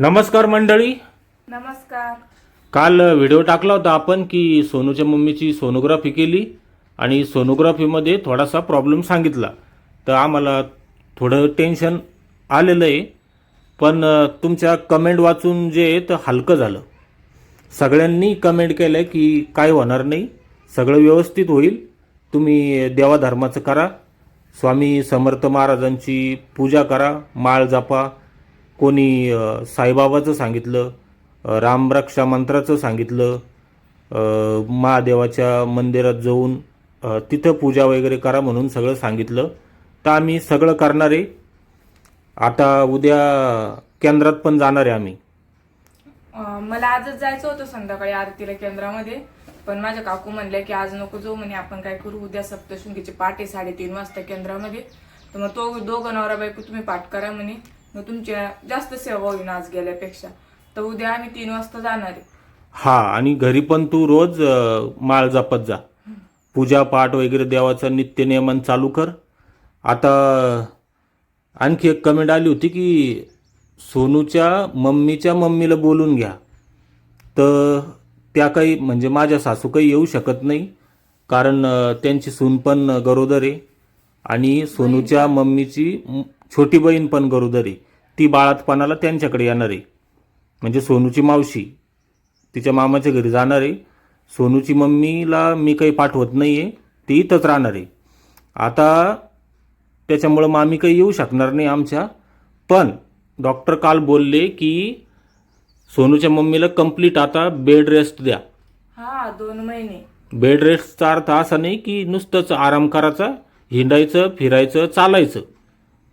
नमस्कार मंडळी. नमस्कार. काल व्हिडिओ टाकला होता आपण की सोनूच्या मम्मीची सोनोग्राफी केली आणि सोनोग्राफीमध्ये थोडासा प्रॉब्लेम सांगितला. तर आम्हाला थोडं टेन्शन आलेलं आहे. पण तुमच्या कमेंट वाचून जे आहे तर हलकं झालं. सगळ्यांनी कमेंट केलं की काय होणार नाही. सगळं व्यवस्थित होईल. तुम्ही देवाधर्माचं करा. स्वामी समर्थ महाराजांची पूजा करा. माळ जपा. कोणी साईबाबाचं सांगितलं रामरक्षा मंत्राचं सांगितलं महादेवाच्या मंदिरात जाऊन तिथं पूजा वगैरे करा म्हणून सगळं सांगितलं. तर आम्ही सगळं करणार आहे आता उद्या केंद्रात पण जाणार आहे आम्ही. मला आजच जायचं होतं संध्याकाळी आरतीला केंद्रामध्ये पण माझ्या काकू म्हणल्या की आज नको जाऊ म्हणे आपण काय करू उद्या सप्तशृंगीचे पाठ आहे साडेतीन वाजता केंद्रामध्ये. तर मग तो दोघं नवरा बायको तुम्ही पाठ करा म्हणे. मग तुमची जास्त सेवा होईल आज गेल्यापेक्षा. तर उद्या आम्ही तीन वाजता जाणार आहे. हा आणि घरी पण तू रोज माळ जपत जा. पूजा पाठ वगैरे देवाचं नित्य नियमन चालू कर. आता आणखी एक कमेंट आली होती की सोनूच्या मम्मीच्या मम्मीला बोलून घ्या. तर त्या काही म्हणजे माझ्या सासू काही येऊ शकत नाही. कारण त्यांची सून पण गरोदर आहे. आणि सोनूच्या मम्मीची म- छोटी बहीण पण गरोदर आहे. ती बाळातपणाला त्यांच्याकडे येणार. आहे म्हणजे सोनूची मावशी. तिच्या मामाच्या घरी जाणार. आहे सोनूची मम्मीला मी काही पाठवत नाही आहे ती इथंच राहणार. आहे आता त्याच्यामुळं मामी काही येऊ शकणार नाही आमच्या. पण डॉक्टर काल बोलले की सोनूच्या मम्मीला कंप्लीट आता बेड रेस्ट द्या. हा दोन महिने. बेड रेस्टचा अर्थ असा नाही की नुसतंच आराम करायचा हिंडायचं फिरायचं चालायचं.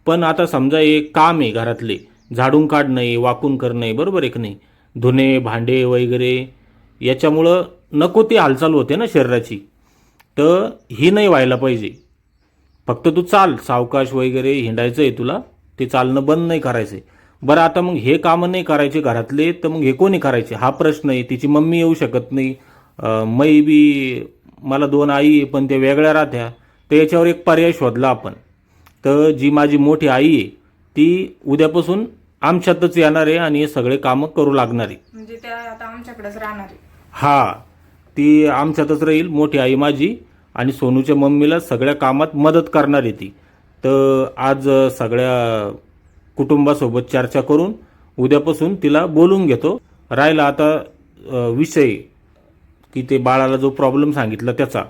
पण आता समजा एक काम आहे घरातले झाडून काढणं आहे वाकून करणं आहे बरोबर आहे की नाही? धुणे भांडे वगैरे याच्यामुळं नको ती हालचाल होते ना शरीराची. तर ही नाही व्हायला पाहिजे. फक्त तू चाल सावकाश वगैरे हिंडायचं आहे तुला ते चालणं बंद नाही करायचं बरं आता मग हे कामं नाही करायचे घरातले तर मग हे कोणी करायचे? हा प्रश्न आहे तिची मम्मी येऊ शकत नाही. मै बी मला दोन आई आहे पण त्या वेगळ्या राहत्या. तर याच्यावर एक पर्याय शोधला आपण. तर जी माझी मोठी आई आहे ती उद्यापासून आमच्यातच येणार आहे आणि हे सगळे कामं करू लागणार आहे. म्हणजे त्या आता आमच्याकडेच राहणार आहे. हा ती आमच्यातच राहील मोठी आई माझी आणि सोनूच्या मम्मीला सगळ्या कामात मदत करणार आहे ती. तर आज सगळ्या कुटुंबासोबत चर्चा करून उद्यापासून तिला बोलून घेतो. राहिला आता अ, विषय की ते बाळाला जो प्रॉब्लेम सांगितला त्याचा.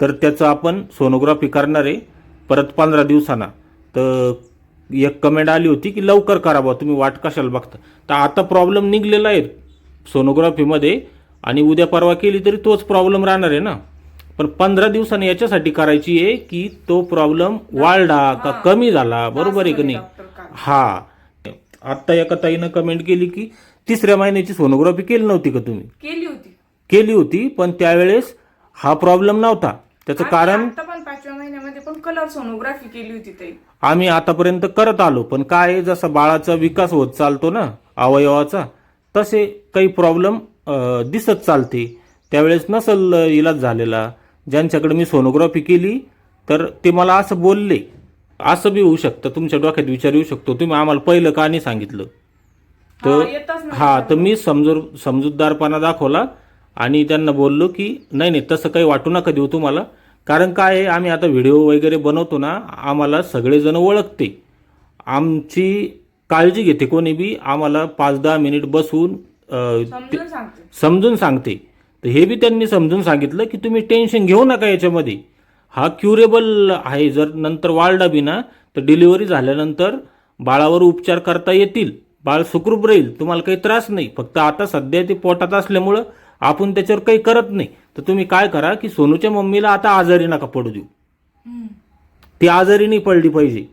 तर त्याचं आपण सोनोग्राफी करणार आहे. परत पंधरा दिवसांना. तर एक कमेंट आली होती की लवकर करा बा तुम्ही वाट कशाला बघता? तर आता प्रॉब्लेम निघलेला आहे सोनोग्राफीमध्ये आणि उद्या परवा केली तरी तोच प्रॉब्लेम राहणार आहे ना. पण पंधरा दिवसांनी याच्यासाठी करायची आहे की तो प्रॉब्लेम वाढला का कमी झाला बरोबर आहे की नाही? हा. आत्ता एका ताईनं कमेंट केली की तिसऱ्या महिन्याची सोनोग्राफी केली नव्हती का तुम्ही? केली होती. केली होती पण त्यावेळेस हा प्रॉब्लेम नव्हता. त्याचं कारण आता पण पाचव्या महिन्यामध्ये पण कलर सोनोग्राफी केली होती ताई. आम्ही आतापर्यंत करत आलो पण काय आहे, जसा बाळाचा विकास होत चालतो ना अवयवाचा तसे काही प्रॉब्लेम दिसत चालते. त्यावेळेस नसल अ, इलाज झालेला. ज्यांच्याकडे मी सोनोग्राफी केली तर ते मला असं बोलले. असं बी होऊ शकतं. तुमच्या डोक्यात विचार येऊ शकतो. तुम्ही आम्हाला पहिलं का नाही सांगितलं तर हा, येतच नाही हा तर मी समजूर समजूतदारपणा दाखवला आणि त्यांना बोललो की नाही नाही तसं काही वाटू नका देऊ तुम्हाला. कारण काय आहे आम्ही आता व्हिडिओ वगैरे बनवतो ना आम्हाला सगळेजण ओळखते. आमची काळजी घेते कोणी बी आम्हाला पाच दहा मिनिट बसून समजून सांगते. समजून सांगते. तर हे बी त्यांनी समजून सांगितलं की तुम्ही टेन्शन घेऊ नका याच्यामध्ये. हा क्युरेबल आहे जर नंतर वाढला बी ना तर डिलिव्हरी झाल्यानंतर बाळावर उपचार करता येतील. बाळ सुखरूप राहील तुम्हाला काही त्रास नाही. फक्त आता सध्या ते पोटात असल्यामुळं आपण त्याच्यावर काही करत नाही. तर तुम्ही काय करा की सोनूच्या मम्मीला आता आजारी नका पडू देऊ. ती आजारी नाही पडली पाहिजे.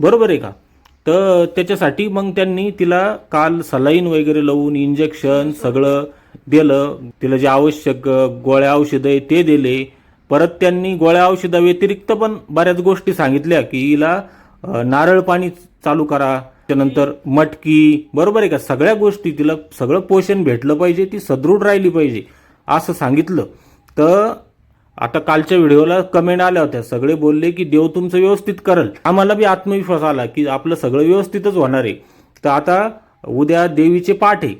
बरोबर आहे का? तर त्याच्यासाठी मग त्यांनी तिला काल सलाईन वगैरे लावून इंजेक्शन सगळं दिलं. तिला जे आवश्यक गोळ्या औषधं आहे ते दिले. परत त्यांनी गोळ्या औषधाव्यतिरिक्त पण बऱ्याच गोष्टी सांगितल्या की हिला नारळ पाणी चालू करा. त्यानंतर मटकी. बरोबर आहे का? सगळ्या गोष्टी तिला सगळं पोषण भेटलं पाहिजे ती सदृढ राहिली पाहिजे. असं सांगितलं. तर आता कालच्या व्हिडिओला कमेंट आल्या होत्या. सगळे बोलले की देव तुमचं व्यवस्थित करल. आम्हाला बी आत्मविश्वास आला की आपलं सगळं व्यवस्थितच होणार आहे. तर आता उद्या देवीचे पाठ आहे.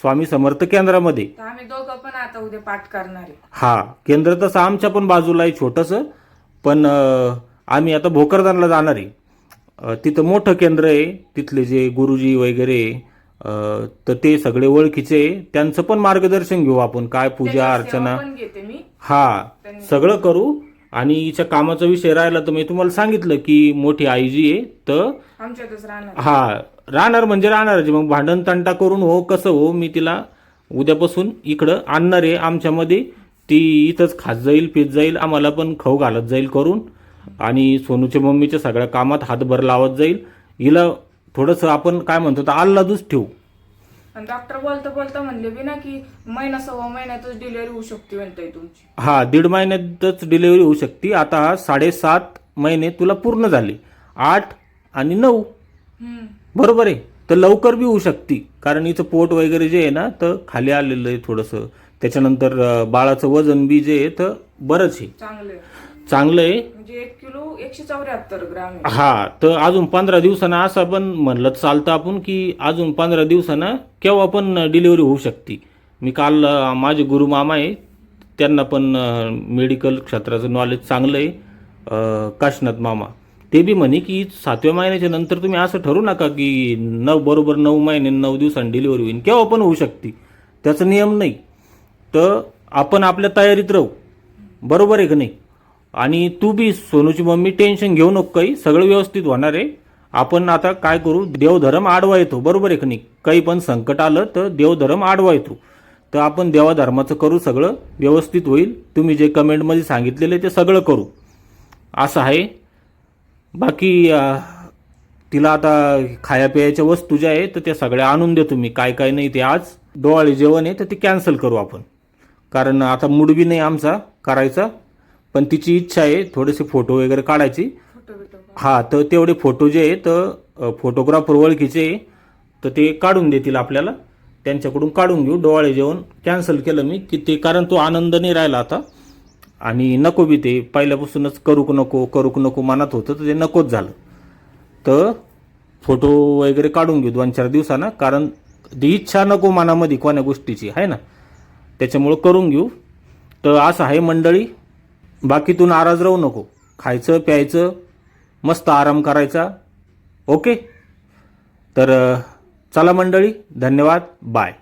स्वामी समर्थ केंद्रामध्ये. आम्ही दोघं पण आता उद्या पाठ करणार आहे. हा केंद्र तसं आमच्या पण बाजूला आहे छोटंसं. पण अं, आम्ही आता भोकरदानला जाणार आहे. अं, तिथं मोठं केंद्र आहे. तिथले जे गुरुजी वगैरे तर ते सगळे ओळखीचे. त्यांचं पण मार्गदर्शन घेऊ आपण काय पूजा अर्चना. हा सगळं करू. आणि हिच्या कामाचा विषय राहिला तर मी तुम्हाला सांगितलं की मोठी आई जी आहे तर राहणार. हा राहणार म्हणजे राहणारच मग भांडण तंटा करून हो कसं हो मी तिला उद्यापासून इकडं आणणार आहे आमच्यामध्ये. ती इथंच खात जाईल पित जाईल आम्हाला पण खाऊ घालत जाईल करून. आणि सोनूच्या मम्मीच्या सगळ्या कामात हातभर लावत जाईल. हिला थोडंसं आपण काय म्हणतो तर आल्लादूच ठेवू. आणि डॉक्टर बोलता बोलता म्हणले बी ना की महिना सव्वा महिन्यातच डिलिव्हरी होऊ शकते म्हणताय तुमची. हा दीड महिन्यातच डिलिव्हरी होऊ शकते. आता साडेसात महिने तुला पूर्ण झाले. आठ आणि नऊ. हम्म. बरोबर आहे. तर लवकर बी होऊ शकते. कारण हिचं पोट वगैरे जे आहे ना तर खाली आलेलं आहे थोडंसं. त्याच्यानंतर अं, बाळाचं वजन बी जे आहे तर बरंच आहे. चांगले चांगलं आहे म्हणजे एक किलो एकशे चौऱ्याहत्तर ग्राम आहे. हा तर अजून पंधरा दिवसानं असं पण म्हणलं तर चालतं आपण की अजून पंधरा दिवसानं केव्हा पण डिलिव्हरी होऊ शकते. मी काल अं, माझे गुरु मामा आहे त्यांना पण मेडिकल क्षेत्राचं नॉलेज चांगलं आहे अं, काशनाथ मामा. ते बी म्हणे की सातव्या महिन्याच्या नंतर तुम्ही असं ठरू नका की नऊ बरोबर नऊ महिने नऊ दिवसांनी डिलिव्हरी होईल. केव्हा पण होऊ शकते. त्याचा नियम नाही. तर आपण आपल्या तयारीत राहू. बरोबर आहे का नाही? आणि तू बी सोनूची मम्मी टेन्शन घेऊ नको काही. सगळं व्यवस्थित होणार आहे. आपण आता काय करू? देवधर्म आडवा येतो. बरोबर आहे का नाही? काही पण संकट आलं तर देवधर्म आडवा येतो. तर आपण देवाधर्माचं करू सगळं. व्यवस्थित होईल. तुम्ही जे कमेंटमध्ये सांगितलेले ते सगळं करू. असं आहे. बाकी तिला आता खाया प्यायच्या वस्तू ज्या आहे तर त्या सगळ्या आणून देतो मी. काय काय नाही ते आज. डोहाळे जेवण आहे तर ते कॅन्सल करू आपण. कारण आता मूड बी नाही आमचा करायचा. पण तिची इच्छा आहे थोडेसे फोटो वगैरे काढायची. हा तर तेवढे फोटो जे आहे तर फोटोग्राफर ओळखीचे तर ते काढून देतील आपल्याला. त्यांच्याकडून काढून घेऊ. डोहाळे जेवण कॅन्सल केलं मी की ते कारण तो आनंद नाही राहिला आता. आणि नको बी ते पहिल्यापासूनच करूक नको करूक नको मनात होतं तर ते नकोच झालं. तर फोटो वगैरे काढून घेऊ दोन चार दिवसानं कारण ती इच्छा नको मनामध्ये कोण्या गोष्टीची आहे ना? त्याच्यामुळं करून घेऊ. तर असं आहे मंडळी. बाकी तू नाराज राहू नको. खायचं प्यायचं मस्त आराम करायचा. ओके? तर चला मंडळी धन्यवाद. बाय.